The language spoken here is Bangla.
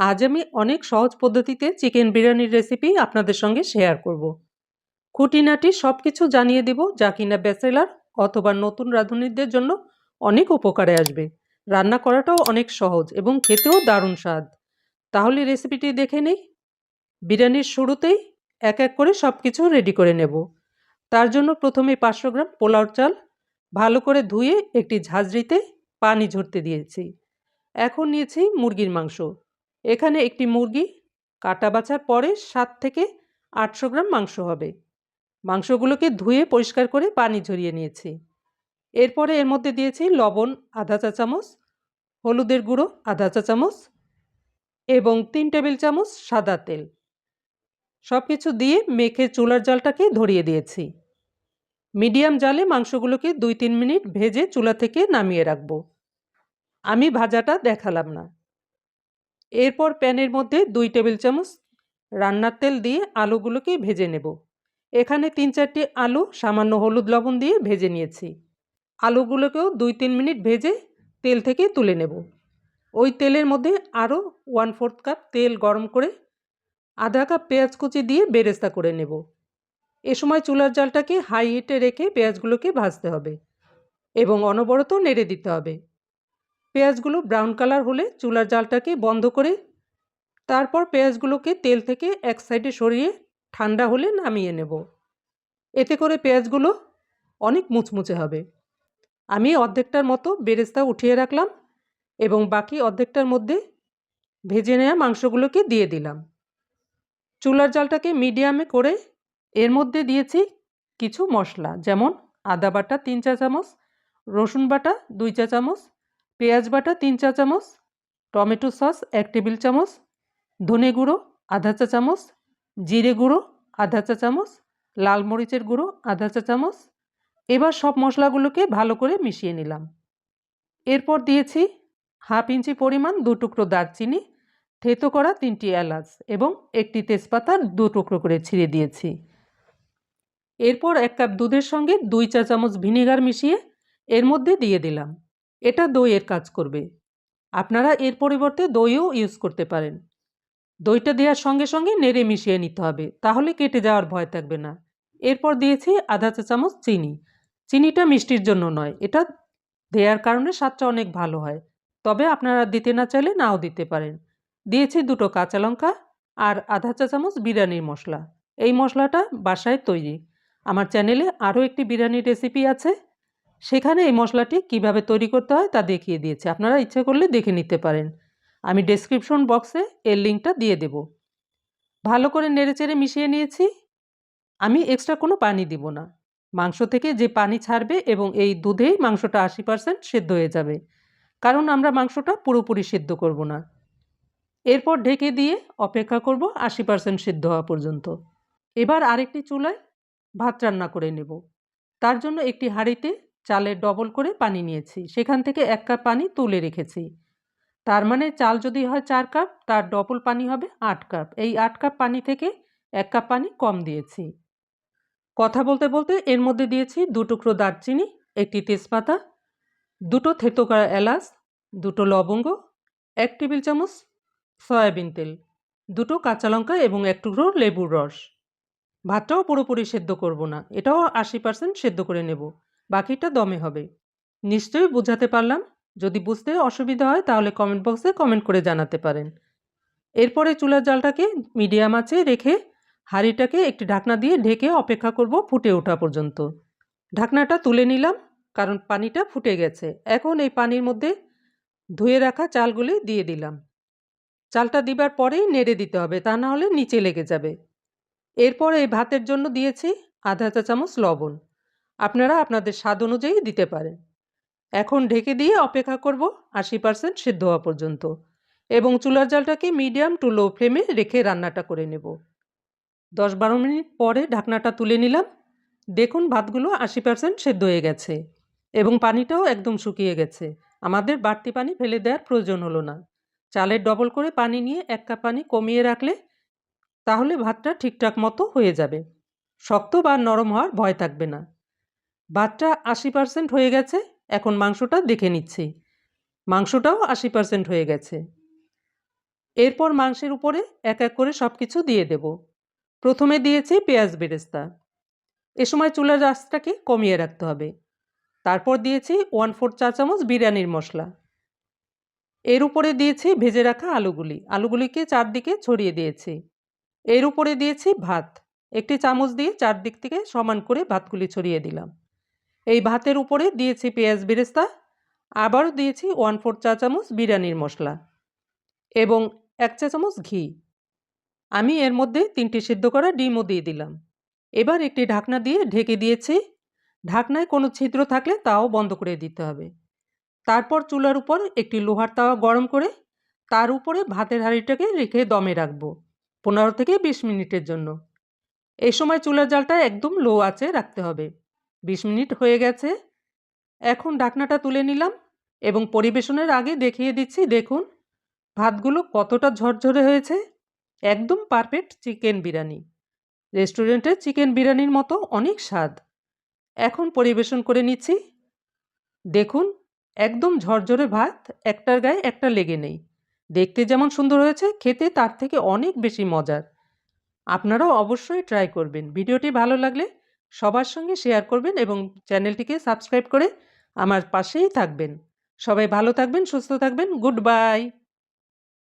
আজ আমি অনেক সহজ পদ্ধতিতে চিকেন বিরিয়ানির রেসিপি আপনাদের সঙ্গে শেয়ার করব। খুঁটিনাটি সব কিছু জানিয়ে দেব যা কিনা ব্যাচেলার অথবা নতুন রাঁধুনিদের জন্য অনেক উপকারে আসবে। রান্না করাটাও অনেক সহজ এবং খেতেও দারুণ স্বাদ। তাহলে রেসিপিটি দেখে নেই। বিরিয়ানির শুরুতেই এক এক করে সব কিছু রেডি করে নেব। তার জন্য প্রথমে পাঁচশো গ্রাম পোলাও চাল, ভালো করে ধুয়ে একটি ঝাঁঝরিতে পানি ঝরতে দিয়েছি। এখন নিয়েছি মুরগির মাংস। এখানে একটি মুরগি কাটা বাছার পরে সাত থেকে আটশো গ্রাম মাংস হবে। মাংসগুলোকে ধুয়ে পরিষ্কার করে পানি ঝরিয়ে নিয়েছি। এরপরে এর মধ্যে দিয়েছি লবণ আধা চা চামচ, হলুদের গুঁড়ো আধা চা চামচ এবং তিন টেবিল চামচ সাদা তেল। সব কিছু দিয়ে মেখে চুলার জালটাকে ধরিয়ে দিয়েছি। মিডিয়াম জালে মাংসগুলোকে দুই তিন মিনিট ভেজে চুলা থেকে নামিয়ে রাখব। আমি ভাজাটা দেখালাম না। এরপর প্যানের মধ্যে দুই টেবিল চামচ রান্নার তেল দিয়ে আলুগুলোকে ভেজে নেব। এখানে তিন চারটি আলু, সামান্য হলুদ লবণ দিয়ে ভেজে নিয়েছি। আলুগুলোকেও দুই তিন মিনিট ভেজে তেল থেকে তুলে নেব। ওই তেলের মধ্যে আরও ওয়ান ফোর্থ কাপ তেল গরম করে আধা কাপ পেঁয়াজ কুচি দিয়ে বেরেস্তা করে নেব। এ সময় চুলার জালটাকে হাই হিটে রেখে পেঁয়াজগুলোকে ভাজতে হবে এবং অনবরত নেড়ে দিতে হবে। পেঁয়াজগুলো ব্রাউন কালার হলে চুলার জালটাকে বন্ধ করে, তারপর পেঁয়াজগুলোকে তেল থেকে এক সাইডে সরিয়ে ঠান্ডা হলে নামিয়ে নেব। এতে করে পেঁয়াজগুলো অনেক মুচমুচে হবে। আমি অর্ধেকটার মতো বেরেস্তা উঠিয়ে রাখলাম এবং বাকি অর্ধেকটার মধ্যে ভেজে নেওয়া মাংসগুলোকে দিয়ে দিলাম। চুলার জালটাকে মিডিয়ামে করে এর মধ্যে দিয়েছি কিছু মশলা, যেমন আদা বাটা তিন চা চামচ, রসুন বাটা দুই চা চামচ পেঁয়াজ বাটা তিন চা চামচ, টমেটো সস এক টেবিল চামচ, ধনে গুঁড়ো আধা চা চামচ, জিরে গুঁড়ো আধা চা চামচ, লাল মরিচের গুঁড়ো আধা চা চামচ। এবার সব মশলাগুলোকে ভালো করে মিশিয়ে নিলাম। এরপর দিয়েছি হাফ ইঞ্চি পরিমাণ দু টুকরো দারচিনি, থেতো করা তিনটি এলাচ এবং একটি তেজপাতা দু টুকরো করে ছিঁড়ে দিয়েছি। এরপর এক কাপ দুধের সঙ্গে দুই চা চামচ ভিনেগার মিশিয়ে এর মধ্যে দিয়ে দিলাম। এটা দইয়ের কাজ করবে। আপনারা এর পরিবর্তে দইও ইউজ করতে পারেন। দইটা দেওয়ার সঙ্গে সঙ্গে নেড়ে মিশিয়ে নিতে হবে, তাহলে কেটে যাওয়ার ভয় থাকবে না। এরপর দিয়েছি আধা চা চামচ চিনি। চিনিটা মিষ্টির জন্য নয়, এটা দেওয়ার কারণে স্বাদটা অনেক ভালো হয়। তবে আপনারা দিতে না চাইলে নাও দিতে পারেন। দিয়েছি দুটো কাঁচা লঙ্কা আর আধা চা চামচ বিরিয়ানির মশলা। এই মশলাটা বাসায় তৈরি। আমার চ্যানেলে আরও একটি বিরিয়ানির রেসিপি আছে। সেখানে এই মশলাটি কীভাবে তৈরি করতে হয় তা দেখিয়ে দিয়েছে। আপনারা ইচ্ছে করলে দেখে নিতে পারেন। আমি ডেসক্রিপশন বক্সে এর লিঙ্কটা দিয়ে দেব। ভালো করে নেড়েচেড়ে মিশিয়ে নিয়েছি। আমি এক্সট্রা কোনো পানি দিব না। মাংস থেকে যে পানি ছাড়বে এবং এই দুধেই মাংসটা আশি পার্সেন্ট সেদ্ধ হয়ে যাবে। কারণ আমরা মাংসটা পুরোপুরি সিদ্ধ করব না। এরপর ঢেকে দিয়ে অপেক্ষা করব আশি পার্সেন্ট সিদ্ধ হওয়া পর্যন্ত। এবার আরেকটি চুলায় ভাত রান্না করে নেব। তার জন্য একটি হাঁড়িতে চালের ডবল করে পানি নিয়েছি। সেখান থেকে এক কাপ পানি তুলে রেখেছি। তার মানে চাল যদি হয় চার কাপ, তার ডবল পানি হবে আট কাপ। এই আট কাপ পানি থেকে এক কাপ পানি কম দিয়েছি। কথা বলতে বলতে এর মধ্যে দিয়েছি দু টুকরো দারচিনি, একটি তেজপাতা, দুটো থেতো করা এলাচ, দুটো লবঙ্গ, এক টেবিল চামচ সয়াবিন তেল, দুটো কাঁচা লঙ্কা এবং এক টুকরো লেবুর রস। ভাতটাও পুরোপুরি সেদ্ধ করব না। এটাও আশি পার্সেন্ট সেদ্ধ করে নেব। বাকিটা দমে হবে। নিশ্চয়ই বোঝাতে পারলাম। যদি বুঝতে অসুবিধা হয়, তাহলে কমেন্ট বক্সে কমেন্ট করে জানাতে পারেন। এরপরে চুলার জালটাকে মিডিয়াম আঁচে রেখে হাঁড়িটাকে একটি ঢাকনা দিয়ে ঢেকে অপেক্ষা করব ফুটে ওঠা পর্যন্ত। ঢাকনাটা তুলে নিলাম, কারণ পানিটা ফুটে গেছে। এখন এই পানির মধ্যে ধুয়ে রাখা চালগুলি দিয়ে দিলাম। চালটা দিবার পরেই নেড়ে দিতে হবে, তা না হলে নিচে লেগে যাবে। এরপর এই ভাতের জন্য দিয়েছি আধা চা চামচ লবণ। আপনারা আপনাদের স্বাদ অনুযায়ী দিতে পারেন। এখন ঢেকে দিয়ে অপেক্ষা করব আশি পার্সেন্ট সিদ্ধ হওয়া পর্যন্ত এবং চুলার জালটাকে মিডিয়াম টু লো ফ্লেমে রেখে রান্নাটা করে নেব। দশ বারো মিনিট পরে ঢাকনাটা তুলে নিলাম। দেখুন ভাতগুলো আশি পার্সেন্ট সেদ্ধ হয়ে গেছে এবং পানিটাও একদম শুকিয়ে গেছে। আমাদের বাড়তি পানি ফেলে দেওয়ার প্রয়োজন হলো না। চালের ডবল করে পানি নিয়ে এক কাপ পানি কমিয়ে রাখলে তাহলে ভাতটা ঠিকঠাক মতো হয়ে যাবে। শক্ত বা নরম হওয়ার ভয় থাকবে না। ভাতটা আশি পার্সেন্ট হয়ে গেছে, এখন মাংসটা দেখে নিচ্ছি। মাংসটাও আশি পার্সেন্ট হয়ে গেছে। এরপর মাংসের উপরে এক এক করে সব কিছু দিয়ে দেব। প্রথমে দিয়েছি পেঁয়াজ বেরেস্তা। এ সময় চুলার আঁচটাকে কমিয়ে রাখতে হবে। তারপর দিয়েছি ওয়ান ফোর চা চামচ বিরিয়ানির মশলা। এর উপরে দিয়েছি ভেজে রাখা আলুগুলি। আলুগুলিকে চারদিকে ছড়িয়ে দিয়েছি। এর উপরে দিয়েছি ভাত। একটি চামচ দিয়ে চারদিক থেকে সমান করে ভাতগুলি ছড়িয়ে দিলাম। এই ভাতের উপরে দিয়েছি পেঁয়াজ বেরেস্তা, আবারও দিয়েছি ওয়ান ফোর চা চামচ বিরিয়ানির মশলা এবং এক চা চামচ ঘি। আমি এর মধ্যে তিনটি সিদ্ধ করা ডিমও দিয়ে দিলাম। এবার একটি ঢাকনা দিয়ে ঢেকে দিয়েছি। ঢাকনায় কোনো ছিদ্র থাকলে তাও বন্ধ করে দিতে হবে। তারপর চুলার উপর একটি লোহার তাওয়া গরম করে তার উপরে ভাতের হাঁড়িটাকে রেখে দমে রাখব পনেরো থেকে বিশ মিনিটের জন্য। এই সময় চুলার জালটা একদম লো আছে রাখতে হবে। বিশ মিনিট হয়ে গেছে। এখন ডাকনাটা তুলে নিলাম এবং পরিবেশনের আগে দেখিয়ে দিচ্ছি, দেখুন, ভাতগুলো কতটা ঝরঝরে হয়েছে। একদম পারফেক্ট চিকেন বিরিয়ানি। রেস্টুরেন্টের চিকেন বিরিয়ানির মতো অনেক স্বাদ। এখন পরিবেশন করে নিচ্ছি। দেখুন, একদম ঝরঝরে ভাত, একটার গায়ে একটা লেগে নেই। দেখতে যেমন সুন্দর হয়েছে, খেতে তার থেকে অনেক বেশি মজার। আপনারাও অবশ্যই ট্রাই করবেন। ভিডিওটি ভালো লাগলে সবার সঙ্গে শেয়ার করবেন এবং চ্যানেলটিকে সাবস্ক্রাইব করে আমার পাশেই থাকবেন। সবাই ভালো থাকবেন, সুস্থ থাকবেন গুড বাই